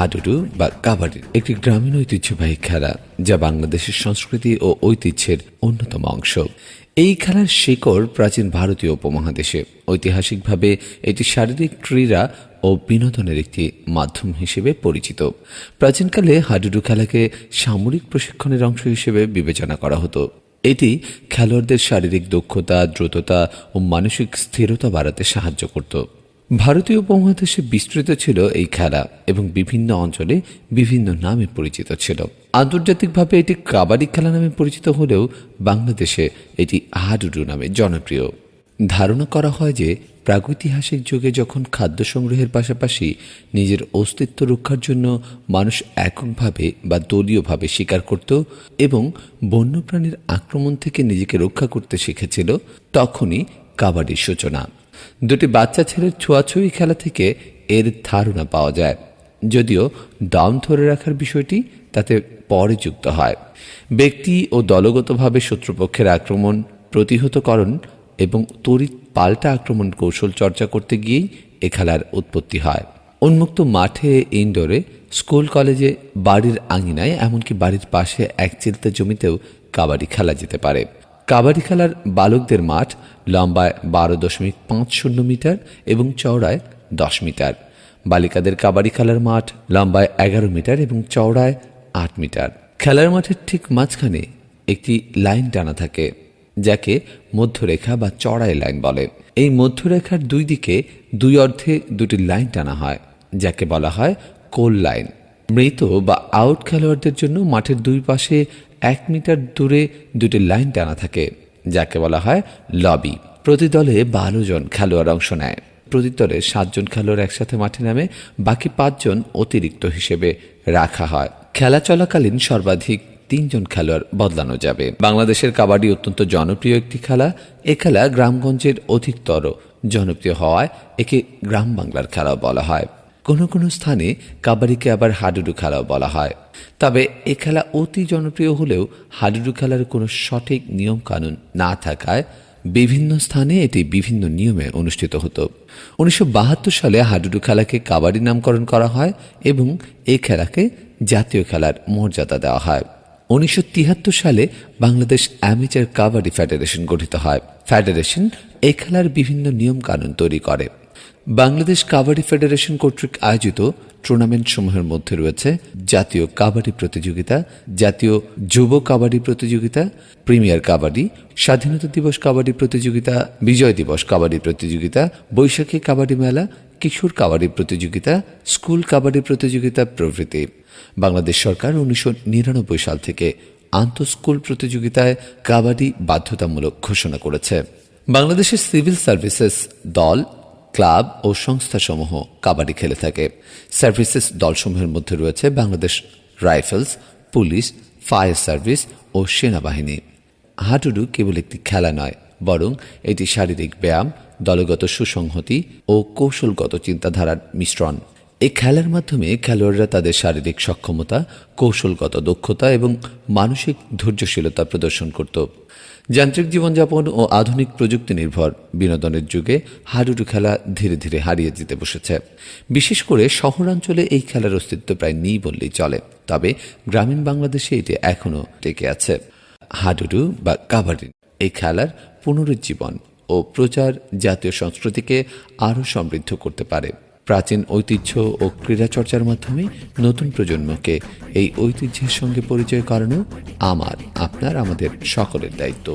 হাডুডু বা কাবাডি একটি গ্রামীণ ঐতিহ্যবাহী খেলা যা বাংলাদেশের সংস্কৃতি ও ঐতিহ্যের অন্যতম অংশ। এই খেলার শিকড় প্রাচীন ভারতীয় উপমহাদেশে। ঐতিহাসিকভাবে এটি শারীরিক ক্রীড়া ও বিনোদনের একটি মাধ্যম হিসেবে পরিচিত। প্রাচীনকালে হাডুডু খেলাকে সামরিক প্রশিক্ষণের অংশ হিসেবে বিবেচনা করা হতো। এটি খেলোয়াড়দের শারীরিক দক্ষতা, দ্রুততা ও মানসিক স্থিরতা বাড়াতে সাহায্য করত। ভারতীয় উপমহাদেশে বিস্তৃত ছিল এই খেলা এবং বিভিন্ন অঞ্চলে বিভিন্ন নামে পরিচিত ছিল। আন্তর্জাতিকভাবে এটি কাবাডি খেলা নামে পরিচিত হলেও বাংলাদেশে এটি হাডুডু নামে জনপ্রিয়। ধারণা করা হয় যে, প্রাগৈতিহাসিক যুগে যখন খাদ্য সংগ্রহের পাশাপাশি নিজের অস্তিত্ব রক্ষার জন্য মানুষ এককভাবে বা দলীয়ভাবে শিকার করত এবং বন্যপ্রাণীর আক্রমণ থেকে নিজেকে রক্ষা করতে শিখেছিল, তখনই কাবাডির সূচনা। দুটি বাচ্চা ছেলের ছোঁয়াছুঁয়ি খেলা থেকে এর ধারণা পাওয়া যায়। যদিও দম ধরে রাখার বিষয়টি তাতে পরে যুক্ত হয়। ব্যক্তি ও দলগতভাবে শত্রুপক্ষের আক্রমণ, প্রতিহতকরণ এবং তড়িৎ পাল্টা আক্রমণ কৌশল চর্চা করতে গিয়েই এ খেলার উৎপত্তি হয়। উন্মুক্ত মাঠে ইনডোরে স্কুল, কলেজে, বাড়ির আঙিনায় এমনকি বাড়ির পাশে এক চিলতে জমিতেও কাবাডি খেলা যেতে পারে। কাবাডি খেলার বালকদের মাঠ লম্বায় বারো দশমিক পাঁচ শূন্য মিটার এবং চওড়ায় দশ মিটার। বালিকাদের কাবাডি খেলার মাঠ লম্বায় এগারো মিটার এবং চওড়ায় আট মিটার। খেলার মাঠের ঠিক মাঝখানে একটি লাইন টানা থাকে, যাকে মধ্যরেখা বা চড়াই লাইন বলে। এই মধ্যরেখার দুই দিকে দুই অর্ধে দুটি লাইন টানা হয়, যাকে বলা হয় কোল লাইন। মৃত বা আউট খেলোয়াড়দের জন্য মাঠের দুই পাশে এক মিটার দূরে দুটি লাইন টানা থাকে। যাকে বলা হয় লবি। প্রতি দলে বারো জন খেলোয়াড় অংশ নেয়। প্রতি দলে সাতজন খেলোয়াড় একসাথে মাঠে নামে, বাকি পাঁচজন অতিরিক্ত হিসেবে রাখা হয়। খেলা চলাকালীন সর্বাধিক তিনজন খেলোয়াড় বদলানো যাবে। বাংলাদেশের কাবাডি অত্যন্ত জনপ্রিয় একটি খেলা। এ খেলা গ্রামগঞ্জের অধিকতর জনপ্রিয় হওয়ায় একে গ্রাম বাংলার খেলাও বলা হয়। কোনো কোনো স্থানে কাবাডিকে আবার হাডুডু খেলাও বলা হয়। তবে এ খেলা অতি জনপ্রিয় হলেও হাডুডু খেলার কোনো সঠিক নিয়মকানুন না থাকায় বিভিন্ন স্থানে এটি বিভিন্ন নিয়মে অনুষ্ঠিত হতো। উনিশশো বাহাত্তর সালে হাডুডু খেলাকে কাবাডি নামকরণ করা হয় এবং এই খেলাকে জাতীয় খেলার মর্যাদা দেওয়া হয়। উনিশশো তিয়াত্তর সালে বাংলাদেশ অ্যামেচার কাবাডি ফেডারেশন গঠিত হয়। ফেডারেশন এই খেলার বিভিন্ন নিয়ম কানুন তৈরি করে। বাংলাদেশ কাবাডি ফেডারেশন কর্তৃক আয়োজিত টুর্নামেন্ট সমূহের মধ্যে রয়েছে জাতীয় কাবাডি প্রতিযোগিতা, জাতীয় যুব কাবাডি প্রতিযোগিতা, প্রিমিয়ার কাবাডি, স্বাধীনতা দিবস কাবাডি প্রতিযোগিতা, বিজয় দিবস কাবাডি প্রতিযোগিতা, বৈশাখী কাবাডি মেলা, কিশোর কাবাডি প্রতিযোগিতা, স্কুল কাবাডি প্রতিযোগিতা প্রভৃতি। বাংলাদেশ সরকার উনিশশো নিরানব্বই সাল থেকে আন্তঃস্কুল প্রতিযোগিতায় কাবাডি বাধ্যতামূলক ঘোষণা করেছে। বাংলাদেশের সিভিল সার্ভিসেস দল ক্লাব ও সংস্থাসমূহ কাবাডি খেলে থাকে। সার্ভিসেস দলসমূহের মধ্যে রয়েছে Bangladesh rifles, police, fire service ও সেনাবাহিনী। হাডুডু কেবল একটি খেলা নয়, বরং এটি শারীরিক ব্যায়াম, দলগত সুসংহতি ও কৌশলগত চিন্তাধারার মিশ্রণ। এই খেলার মাধ্যমে খেলোয়াড়রা তাদের শারীরিক সক্ষমতা, কৌশলগত দক্ষতা এবং মানসিক ধৈর্যশীলতা প্রদর্শন করত। যান্ত্রিক জীবনযাপন ও আধুনিক প্রযুক্তি নির্ভর। বিনোদনের যুগে হাডুডু খেলা ধীরে ধীরে হারিয়ে যেতে বসেছে। বিশেষ করে শহরাঞ্চলে এই খেলার অস্তিত্ব প্রায় নেই বললেই চলে। তবে গ্রামীণ বাংলাদেশে এটি এখনও টেকে আছে। হাডুডু বা কাবাডি এই খেলার পুনরুজ্জীবন ও প্রচার জাতীয় সংস্কৃতিকে আরও সমৃদ্ধ করতে পারে। প্রাচীন ঐতিহ্য ও ক্রীড়া চর্চার মাধ্যমে নতুন প্রজন্মকে এই ঐতিহ্যের সঙ্গে পরিচয় করানো আমার, আপনার, আমাদের সকলের দায়িত্ব।